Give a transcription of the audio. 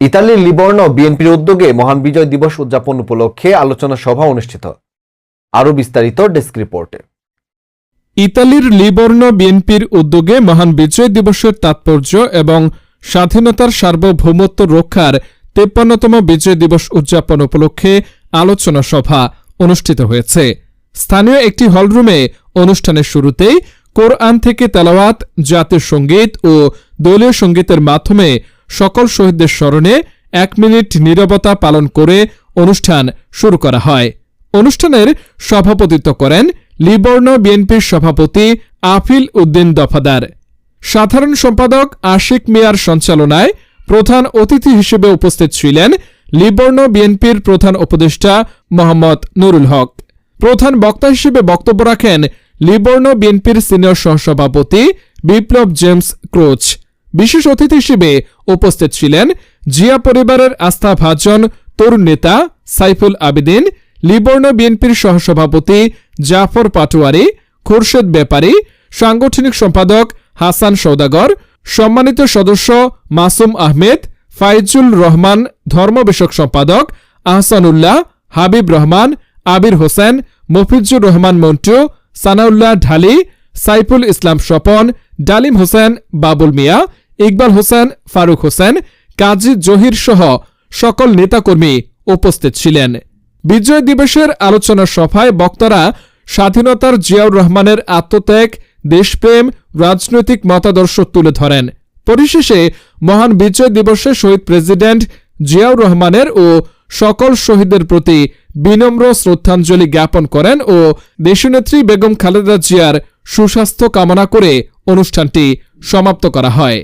ইতালির লিবর্ন বিএনপির উদ্যোগে মহান বিজয় দিবস উদযাপন উপলক্ষে আলোচনা সভা অনুষ্ঠিত। আরও বিস্তারিত ডেস্ক রিপোর্টে। ইতালির লিবর্ন বিএনপির উদ্যোগে মহান বিজয় দিবসের তাৎপর্য এবং স্বাধীনতার সার্বভৌমত্ব রক্ষার তেপ্পান্নতম বিজয় দিবস উদযাপন উপলক্ষে আলোচনা সভা অনুষ্ঠিত হয়েছে। স্থানীয় একটি হলরুমে অনুষ্ঠানের শুরুতেই কোরআন থেকে তেলাওয়াত, জাতীয় সংগীত ও দলীয় সঙ্গীতের মাধ্যমে সকল শহীদদের স্মরণে এক মিনিট নীরবতা পালন করে অনুষ্ঠান শুরু করা হয়। অনুষ্ঠানের সভাপতিত্ব করেন লিবর্ণ বিএনপির সভাপতি আফিল উদ্দিন দফাদার। সাধারণ সম্পাদক আশিক মিয়ার সঞ্চালনায় প্রধান অতিথি হিসেবে উপস্থিত ছিলেন লিবর্ণ বিএনপির প্রধান উপদেষ্টা মোহাম্মদ নুরুল হক। প্রধান বক্তা হিসেবে বক্তব্য রাখেন লিবর্ণ বিএনপির সিনিয়র সহসভাপতি বিপ্লব জেমস ক্রোচ বিশেষ অতিথি হিসেবে উপস্থিত ছিলেন জিয়া পরিবারের আস্থাভাজন তরুণ নেতা সাইফুল আবেদিন লিবর্ণ বিএনপির সহসভাপতি জাফর পাটোয়ারি, খুরশেদ ব্যাপারী, সাংগঠনিক সম্পাদক হাসান সৌদাগর সম্মানিত সদস্য মাসুম আহমেদ, ফাইজুল রহমান ধর্ম বিষয়ক সম্পাদক আহসানুল্লাহ, হাবিব রহমান, আবির হোসেন, মফিজুর রহমান মন্টু, সানাউল্লাহ ঢালি, সাইফুল ইসলাম স্বপন, ডালিম হোসেন, বাবুল মিয়া ইকবাল হোসেন, ফারুক হোসেন, কাজী জহির সহ সকল নেতাকর্মী উপস্থিত ছিলেন। বিজয় দিবসের আলোচনা সভায় বক্তারা স্বাধীনতার জিয়াউর রহমানের আত্মত্যাগ, দেশপ্রেম, রাজনৈতিক মতাদর্শ তুলে ধরেন। পরিশেষে মহান বিজয় দিবসে শহীদ প্রেসিডেন্ট জিয়াউর রহমানের ও সকল শহীদদের প্রতি বিনম্র শ্রদ্ধাঞ্জলি জ্ঞাপন করেন ও দেশনেত্রী বেগম খালেদা জিয়ার সুস্বাস্থ্য কামনা করে অনুষ্ঠানটি সমাপ্ত করা হয়।